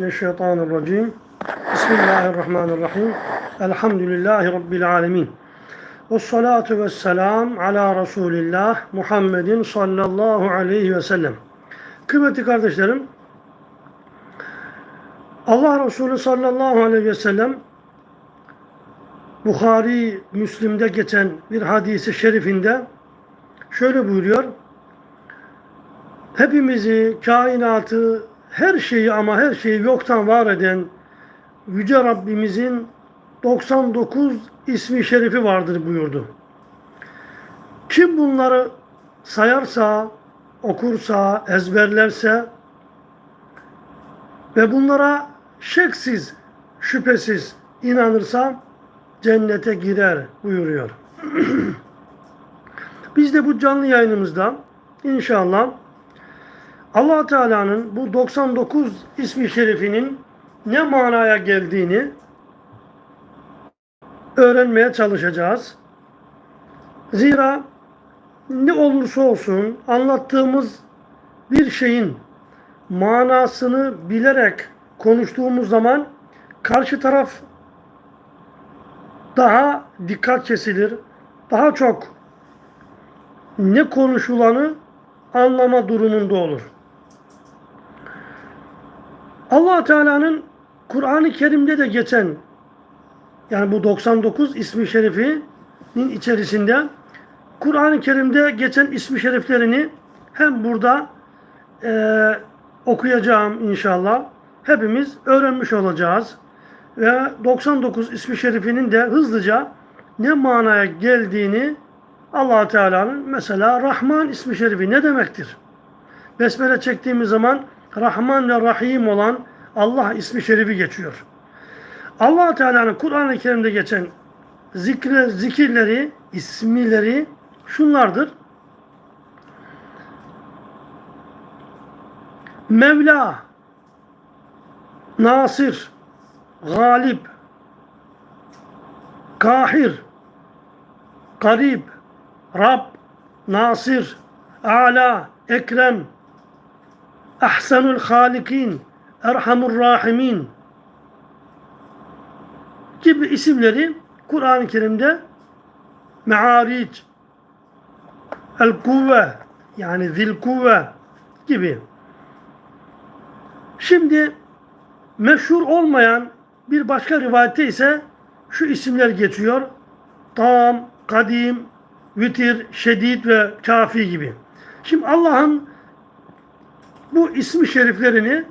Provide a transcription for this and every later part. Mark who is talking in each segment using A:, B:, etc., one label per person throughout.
A: Mineşşeytanirracim. Bismillahirrahmanirrahim. Elhamdülillahi Rabbil alemin. Ve salatu ve selam ala Resulillah Muhammedin sallallahu aleyhi ve sellem. Kıymetli kardeşlerim, Allah Resulü sallallahu aleyhi ve sellem Bukhari, Müslim'de geçen bir hadisi şerifinde şöyle buyuruyor. Hepimizi, kainatı, her şeyi ama her şeyi yoktan var eden Yüce Rabbimizin 99 ismi şerifi vardır buyurdu. Kim bunları sayarsa, okursa, ezberlerse ve bunlara şeksiz, şüphesiz inanırsa cennete girer buyuruyor. Biz de bu canlı yayınımızda inşallah allah Teala'nın bu 99 ismi şerifinin ne manaya geldiğini öğrenmeye çalışacağız. Zira ne olursa olsun anlattığımız bir şeyin manasını bilerek konuştuğumuz zaman karşı taraf daha dikkat kesilir. Daha çok ne konuşulanı anlama durumunda olur. Allah Teala'nın Kur'an-ı Kerim'de de geçen yani bu 99 ismi şerifinin içerisinde Kur'an-ı Kerim'de geçen ismi şeriflerini hem burada e, okuyacağım inşallah. Hepimiz öğrenmiş olacağız. Ve 99 ismi şerifinin de hızlıca ne manaya geldiğini allah Teala'nın mesela Rahman ismi şerifi ne demektir? Besmele çektiğimiz zaman Rahman ve Rahim olan Allah ismi şerifi geçiyor. allah Teala'nın Kur'an-ı Kerim'de geçen zikre, zikirleri, isimleri şunlardır. Mevla, Nasir, Galip, Kahir, Garib, Rab, Nasir, Ala, Ekrem, Ahsanul Halikin, Erhamur Rahimin gibi isimleri Kur'an-ı Kerim'de Me'aric, El Kuvve yani Zil Kuvve gibi. Şimdi meşhur olmayan bir başka rivayette ise şu isimler geçiyor. Tam, Kadim, Vitir, Şedid ve Kafi gibi. Şimdi Allah'ın bu ismi şeriflerini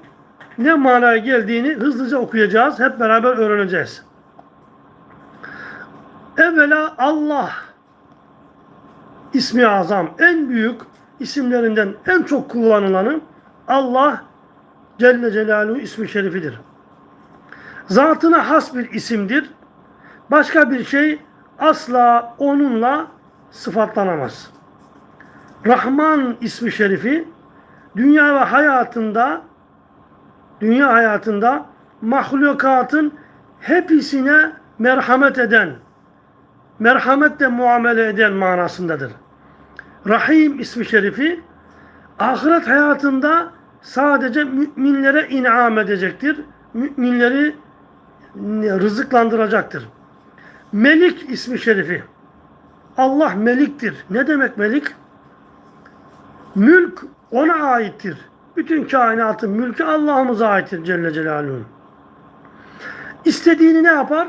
A: ne manaya geldiğini hızlıca okuyacağız. Hep beraber öğreneceğiz. Evvela Allah ismi azam en büyük isimlerinden en çok kullanılanı Allah Celle Celaluhu ismi şerifidir. Zatına has bir isimdir. Başka bir şey asla onunla sıfatlanamaz. Rahman ismi şerifi dünya ve hayatında dünya hayatında mahlukatın hepsine merhamet eden, merhametle muamele eden manasındadır. Rahim ismi şerifi ahiret hayatında sadece müminlere inam edecektir. Müminleri rızıklandıracaktır. Melik ismi şerifi. Allah meliktir. Ne demek melik? Mülk ona aittir. Bütün kainatın mülkü Allah'ımıza aittir Celle Celaluhu. İstediğini ne yapar?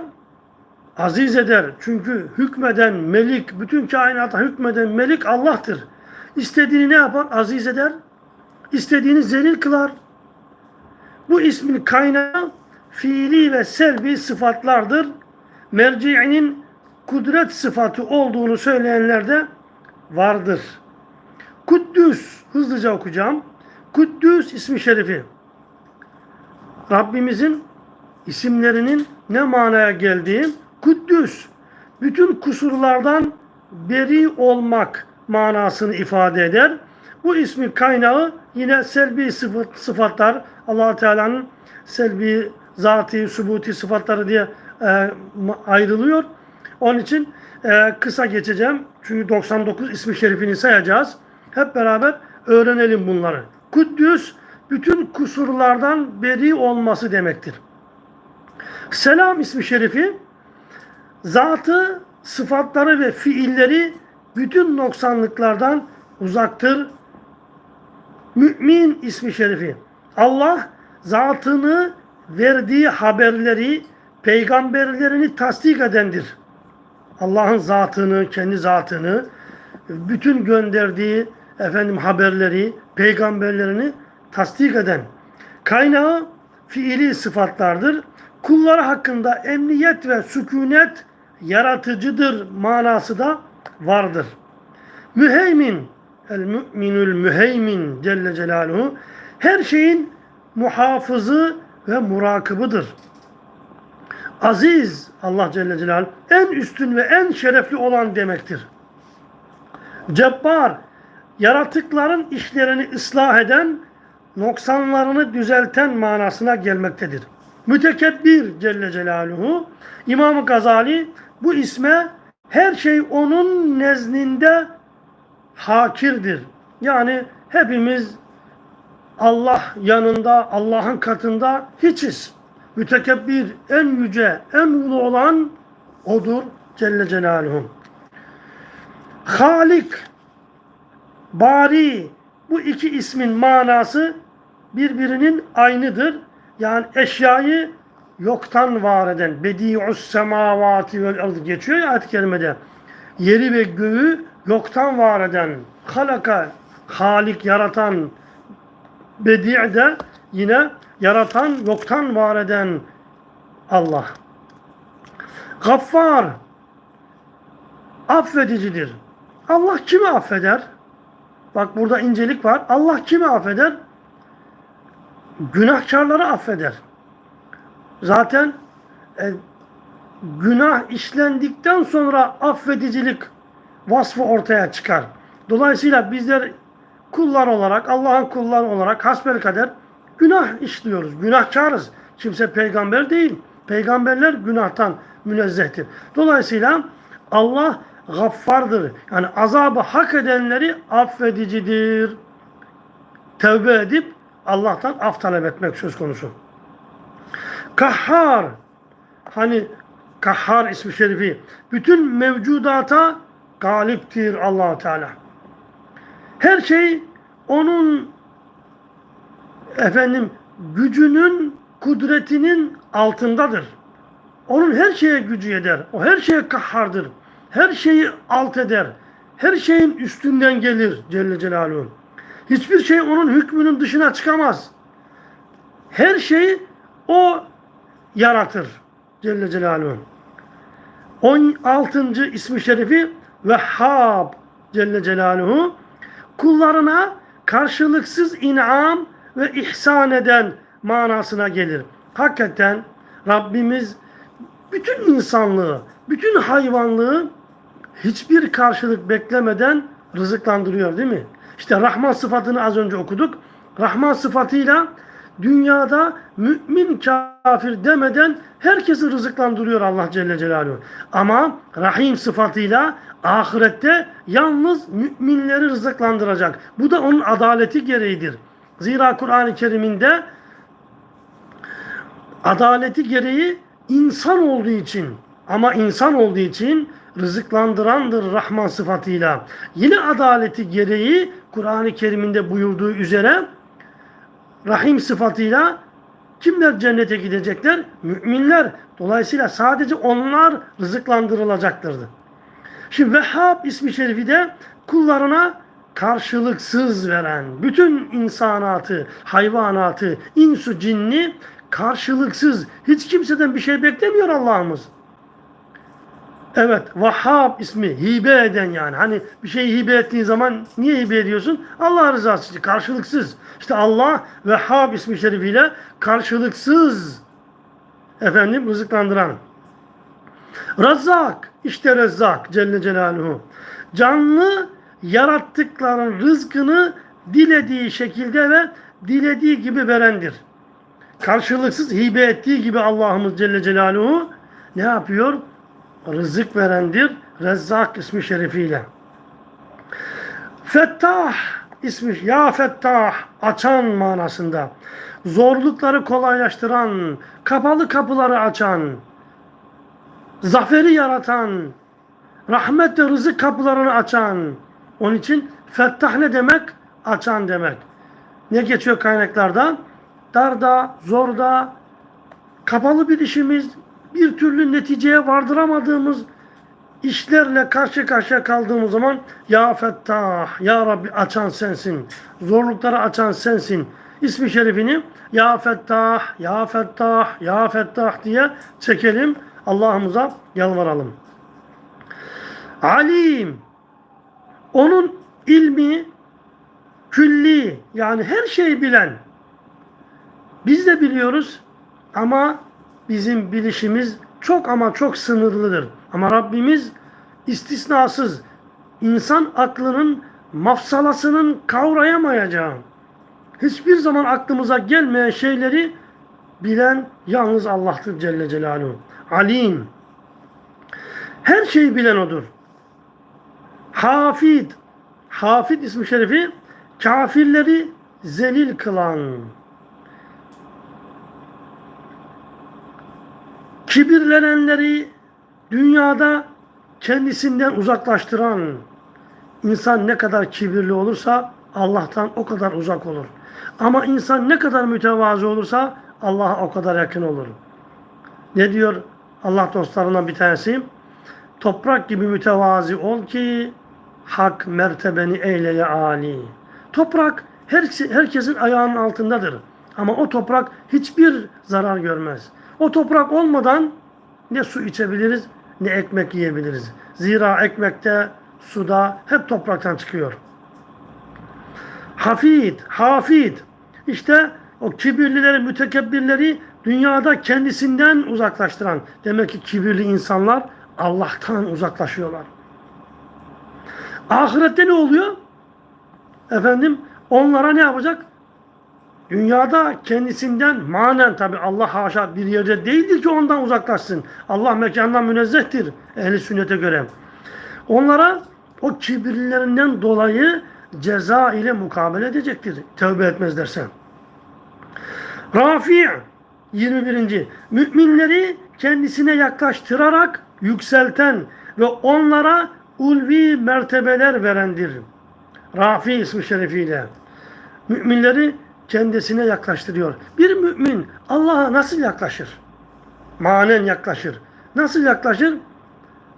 A: Aziz eder. Çünkü hükmeden melik, bütün kainata hükmeden melik Allah'tır. İstediğini ne yapar? Aziz eder. İstediğini zelil kılar. Bu ismin kaynağı fiili ve selbi sıfatlardır. Merci'inin kudret sıfatı olduğunu söyleyenler de vardır. Kuddüs, hızlıca okuyacağım. Kuddüs ismi şerifi. Rabbimizin isimlerinin ne manaya geldiği Kuddüs. Bütün kusurlardan beri olmak manasını ifade eder. Bu ismin kaynağı yine selbi sıfat, sıfatlar. allah Teala'nın selbi, zati, subuti sıfatları diye e, ayrılıyor. Onun için e, kısa geçeceğim. Çünkü 99 ismi şerifini sayacağız. Hep beraber öğrenelim bunları. Kuddüs bütün kusurlardan beri olması demektir. Selam ismi şerifi zatı, sıfatları ve fiilleri bütün noksanlıklardan uzaktır. Mümin ismi şerifi. Allah zatını verdiği haberleri, peygamberlerini tasdik edendir. Allah'ın zatını, kendi zatını, bütün gönderdiği efendim haberleri, peygamberlerini tasdik eden. Kaynağı fiili sıfatlardır. Kulları hakkında emniyet ve sükunet yaratıcıdır manası da vardır. Müheymin, el müminül müheymin Celle Celaluhu her şeyin muhafızı ve murakibıdır. Aziz Allah Celle Celaluhu en üstün ve en şerefli olan demektir. Cebbar yaratıkların işlerini ıslah eden, noksanlarını düzelten manasına gelmektedir. Mütekebbir Celle Celaluhu İmam Gazali bu isme her şey onun nezdinde hakirdir. Yani hepimiz Allah yanında, Allah'ın katında hiçiz. Mütekebbir, en yüce, en ulu olan odur Celle Celaluhu. Halik, Bari bu iki ismin manası birbirinin aynıdır. Yani eşyayı yoktan var eden bedi'us semavati vel ardı geçiyor ya ayet-i kerimede. Yeri ve göğü yoktan var eden halaka halik yaratan bedi'de yine yaratan yoktan var eden Allah. Gaffar affedicidir. Allah kimi affeder? Bak burada incelik var. Allah kimi affeder? Günahkarları affeder. Zaten e, günah işlendikten sonra affedicilik vasfı ortaya çıkar. Dolayısıyla bizler kullar olarak, Allah'ın kulları olarak hasbel kader günah işliyoruz. Günahkarız. Kimse peygamber değil. Peygamberler günahtan münezzehtir. Dolayısıyla Allah gaffardır. Yani azabı hak edenleri affedicidir. Tevbe edip Allah'tan af talep etmek söz konusu. Kahhar hani Kahhar ismi şerifi bütün mevcudata galiptir allah Teala. Her şey onun efendim gücünün, kudretinin altındadır. Onun her şeye gücü eder. O her şeye kahhardır. Her şeyi alt eder. Her şeyin üstünden gelir Celle Celaluhu. Hiçbir şey onun hükmünün dışına çıkamaz. Her şeyi o yaratır Celle Celaluhu. 16. ismi şerifi Vehhab Celle Celaluhu kullarına karşılıksız inam ve ihsan eden manasına gelir. Hakikaten Rabbimiz bütün insanlığı, bütün hayvanlığı hiçbir karşılık beklemeden rızıklandırıyor değil mi? İşte Rahman sıfatını az önce okuduk. Rahman sıfatıyla dünyada mümin kafir demeden herkesi rızıklandırıyor Allah Celle Celaluhu. Ama Rahim sıfatıyla ahirette yalnız müminleri rızıklandıracak. Bu da onun adaleti gereğidir. Zira Kur'an-ı Kerim'inde adaleti gereği insan olduğu için ama insan olduğu için rızıklandırandır Rahman sıfatıyla. Yine adaleti gereği Kur'an-ı Kerim'inde buyurduğu üzere Rahim sıfatıyla kimler cennete gidecekler? Müminler. Dolayısıyla sadece onlar rızıklandırılacaktırdı. Şimdi Vehhab ismi şerifi de kullarına karşılıksız veren, bütün insanatı, hayvanatı, insu cinni karşılıksız, hiç kimseden bir şey beklemiyor Allah'ımız. Evet, Vahhab ismi hibe eden yani. Hani bir şeyi hibe ettiğin zaman niye hibe ediyorsun? Allah rızası için karşılıksız. İşte Allah Vehhab ismi şerifiyle karşılıksız efendim rızıklandıran. Razzak, işte Rezzak Celle Celaluhu. Canlı yarattıkların rızkını dilediği şekilde ve dilediği gibi verendir. Karşılıksız hibe ettiği gibi Allah'ımız Celle Celaluhu ne yapıyor? Rızık verendir. Rezzak ismi şerifiyle. Fettah ismi Ya Fettah açan manasında. Zorlukları kolaylaştıran, kapalı kapıları açan, zaferi yaratan, rahmet ve rızık kapılarını açan. Onun için Fettah ne demek? Açan demek. Ne geçiyor kaynaklarda? Darda, zorda, kapalı bir işimiz, bir türlü neticeye vardıramadığımız işlerle karşı karşıya kaldığımız zaman Ya Fettah, Ya Rabbi açan sensin. Zorlukları açan sensin. İsmi şerifini Ya Fettah, Ya Fettah, Ya Fettah diye çekelim. Allah'ımıza yalvaralım. Alim. Onun ilmi külli yani her şeyi bilen. Biz de biliyoruz ama bizim bilişimiz çok ama çok sınırlıdır. Ama Rabbimiz istisnasız insan aklının mafsalasının kavrayamayacağı, hiçbir zaman aklımıza gelmeyen şeyleri bilen yalnız Allah'tır Celle Celaluhu. Alim. Her şeyi bilen odur. Hafid. Hafid ismi şerifi kafirleri zelil kılan. Kibirlenenleri dünyada kendisinden uzaklaştıran insan ne kadar kibirli olursa Allah'tan o kadar uzak olur. Ama insan ne kadar mütevazı olursa Allah'a o kadar yakın olur. Ne diyor Allah dostlarından bir tanesi? Toprak gibi mütevazi ol ki hak mertebeni eyleye ali. Toprak her, herkesin ayağının altındadır. Ama o toprak hiçbir zarar görmez. O toprak olmadan ne su içebiliriz ne ekmek yiyebiliriz. Zira ekmekte, suda hep topraktan çıkıyor. Hafid, hafid. İşte o kibirlileri, mütekebbirleri dünyada kendisinden uzaklaştıran. Demek ki kibirli insanlar Allah'tan uzaklaşıyorlar. Ahirette ne oluyor? Efendim onlara ne yapacak? Dünyada kendisinden manen tabi Allah haşa bir yerde değildir ki ondan uzaklaşsın. Allah mekandan münezzehtir ehli sünnete göre. Onlara o kibirlerinden dolayı ceza ile mukabele edecektir. Tövbe etmezlerse. Rafi 21. Müminleri kendisine yaklaştırarak yükselten ve onlara ulvi mertebeler verendir. Rafi ismi şerefiyle. Müminleri kendisine yaklaştırıyor. Bir mümin Allah'a nasıl yaklaşır? Manen yaklaşır. Nasıl yaklaşır?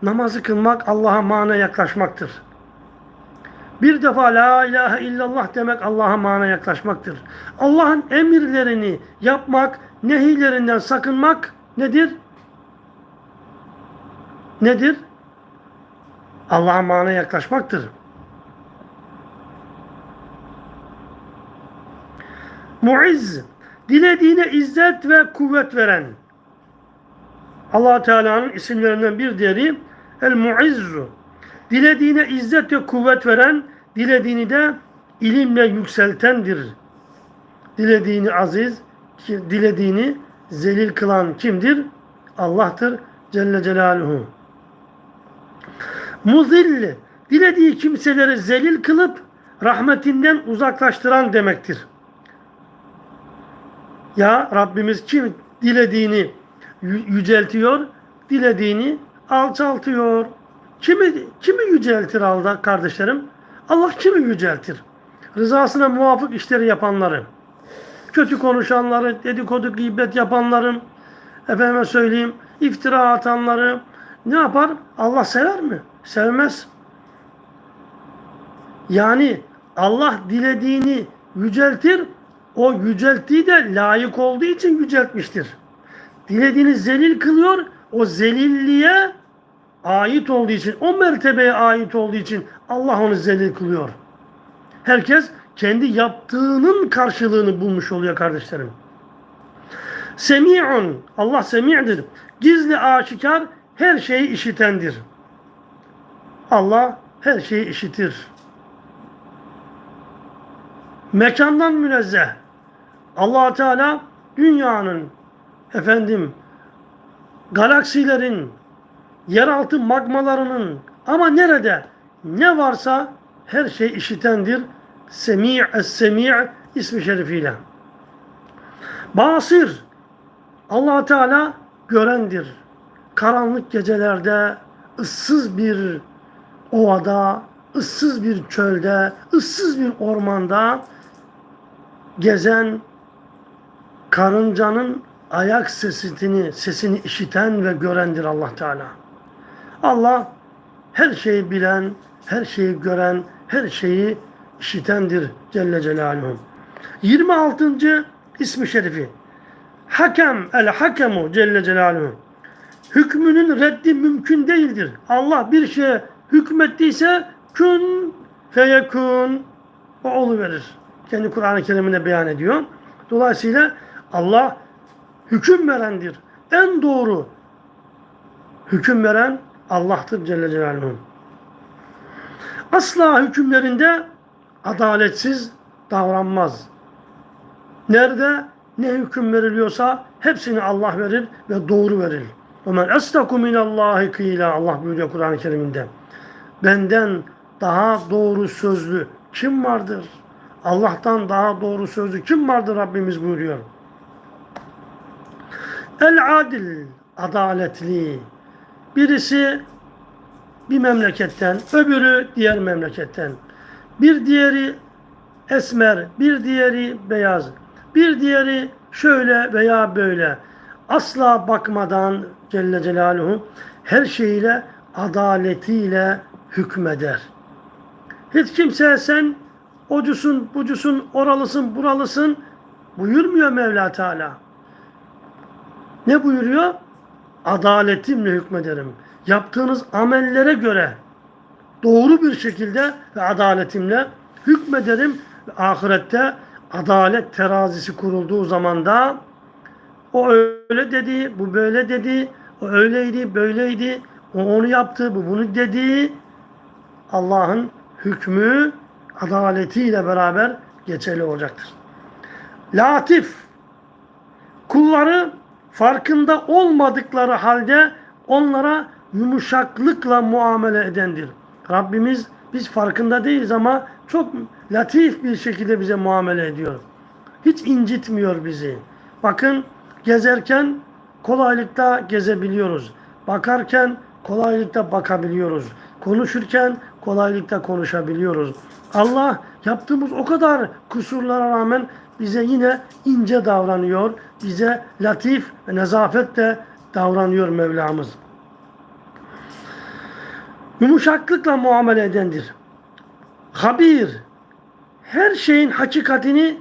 A: Namazı kılmak Allah'a manen yaklaşmaktır. Bir defa la ilahe illallah demek Allah'a mana yaklaşmaktır. Allah'ın emirlerini yapmak, nehilerinden sakınmak nedir? Nedir? Allah'a mana yaklaşmaktır. Muizz, dilediğine izzet ve kuvvet veren. allah Teala'nın isimlerinden bir diğeri El-Muizzu. Dilediğine izzet ve kuvvet veren, dilediğini de ilimle yükseltendir. Dilediğini aziz, dilediğini zelil kılan kimdir? Allah'tır Celle Celaluhu. Muzil, dilediği kimseleri zelil kılıp rahmetinden uzaklaştıran demektir. Ya Rabbimiz kim dilediğini yüceltiyor, dilediğini alçaltıyor. Kimi, kimi yüceltir Allah kardeşlerim? Allah kimi yüceltir? Rızasına muvafık işleri yapanları, kötü konuşanları, dedikodu, gıybet yapanları, efendime söyleyeyim, iftira atanları ne yapar? Allah sever mi? Sevmez. Yani Allah dilediğini yüceltir, o yücelttiği de layık olduğu için yüceltmiştir. Dilediğini zelil kılıyor, o zelilliğe ait olduğu için, o mertebeye ait olduğu için Allah onu zelil kılıyor. Herkes kendi yaptığının karşılığını bulmuş oluyor kardeşlerim. Semi'un, Allah semi'dir. Gizli aşikar her şeyi işitendir. Allah her şeyi işitir. Mekandan münezzeh. Allah Teala dünyanın efendim galaksilerin yeraltı magmalarının ama nerede ne varsa her şey işitendir, Semi' Es-Semi' ismi şerifiyle. Basir allah Teala görendir. Karanlık gecelerde, ıssız bir ovada, ıssız bir çölde, ıssız bir ormanda gezen karıncanın ayak sesini, sesini işiten ve görendir Allah Teala. Allah her şeyi bilen, her şeyi gören, her şeyi işitendir Celle Celaluhu. 26. ismi şerifi. Hakem el hakemu Celle Celaluhu. Hükmünün reddi mümkün değildir. Allah bir şeye hükmettiyse kün feyekun o verir. Kendi Kur'an-ı Kerim'inde beyan ediyor. Dolayısıyla Allah hüküm verendir. En doğru hüküm veren Allah'tır Celle Celaluhu. Asla hükümlerinde adaletsiz davranmaz. Nerede ne hüküm veriliyorsa hepsini Allah verir ve doğru verir. Ömer estaku minallahi kıyla Allah buyuruyor Kur'an-ı Kerim'inde. Benden daha doğru sözlü kim vardır? Allah'tan daha doğru sözlü kim vardır Rabbimiz buyuruyor. El adil, adaletli. Birisi bir memleketten, öbürü diğer memleketten. Bir diğeri esmer, bir diğeri beyaz, bir diğeri şöyle veya böyle. Asla bakmadan Celle Celaluhu her şeyiyle adaletiyle hükmeder. Hiç kimse sen ocusun, bucusun, oralısın, buralısın buyurmuyor Mevla Teala. Ne buyuruyor? Adaletimle hükmederim. Yaptığınız amellere göre doğru bir şekilde ve adaletimle hükmederim. Ve ahirette adalet terazisi kurulduğu zaman da o öyle dedi, bu böyle dedi, o öyleydi, böyleydi, o onu yaptı, bu bunu dedi. Allah'ın hükmü adaletiyle beraber geçerli olacaktır. Latif kulları farkında olmadıkları halde onlara yumuşaklıkla muamele edendir. Rabbimiz biz farkında değiliz ama çok latif bir şekilde bize muamele ediyor. Hiç incitmiyor bizi. Bakın gezerken kolaylıkla gezebiliyoruz. Bakarken kolaylıkla bakabiliyoruz. Konuşurken kolaylıkla konuşabiliyoruz. Allah yaptığımız o kadar kusurlara rağmen bize yine ince davranıyor. Bize latif ve nezafetle davranıyor Mevlamız. Yumuşaklıkla muamele edendir. Habir, her şeyin hakikatini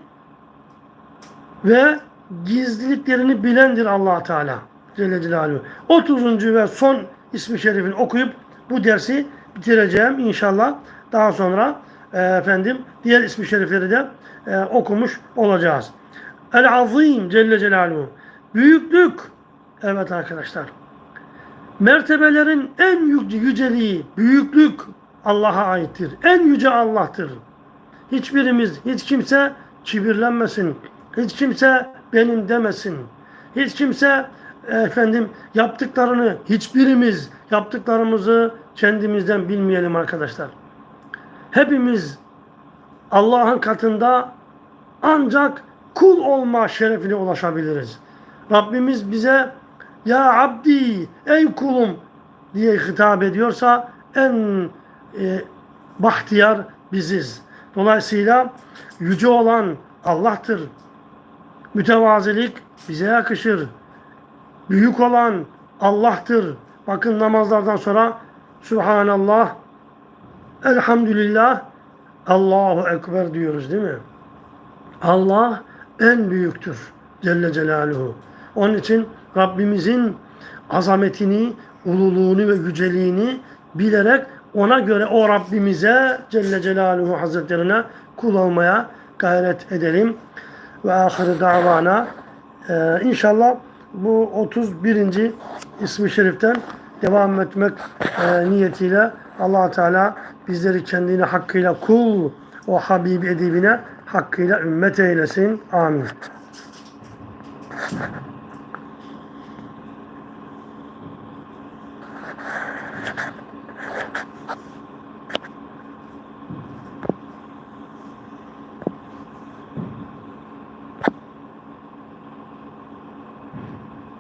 A: ve gizliliklerini bilendir allah Teala. Celle Celaluhu. 30. ve son ismi şerifini okuyup bu dersi bitireceğim inşallah. Daha sonra e, efendim diğer ismi şerifleri de e, okumuş olacağız. El Azim Celle Celaluhu. Büyüklük. Evet arkadaşlar. Mertebelerin en yüce, yüceliği, büyüklük Allah'a aittir. En yüce Allah'tır. Hiçbirimiz, hiç kimse kibirlenmesin. Hiç kimse benim demesin. Hiç kimse efendim yaptıklarını hiçbirimiz yaptıklarımızı kendimizden bilmeyelim arkadaşlar. Hepimiz Allah'ın katında ancak kul olma şerefine ulaşabiliriz. Rabbimiz bize ya abdi ey kulum diye hitap ediyorsa en e, bahtiyar biziz. Dolayısıyla yüce olan Allah'tır. Mütevazilik bize yakışır. Büyük olan Allah'tır. Bakın namazlardan sonra Subhanallah, Elhamdülillah, Allahu Ekber diyoruz değil mi? Allah en büyüktür Celle Celaluhu. Onun için Rabbimizin azametini, ululuğunu ve yüceliğini bilerek ona göre o Rabbimize Celle Celaluhu Hazretlerine kul olmaya gayret edelim. Ve ahire davana ee, inşallah bu 31. ismi şeriften devam etmek e, niyetiyle allah Teala bizleri kendine hakkıyla kul o Habib edibine hakkıyla ümmet eylesin. Amin.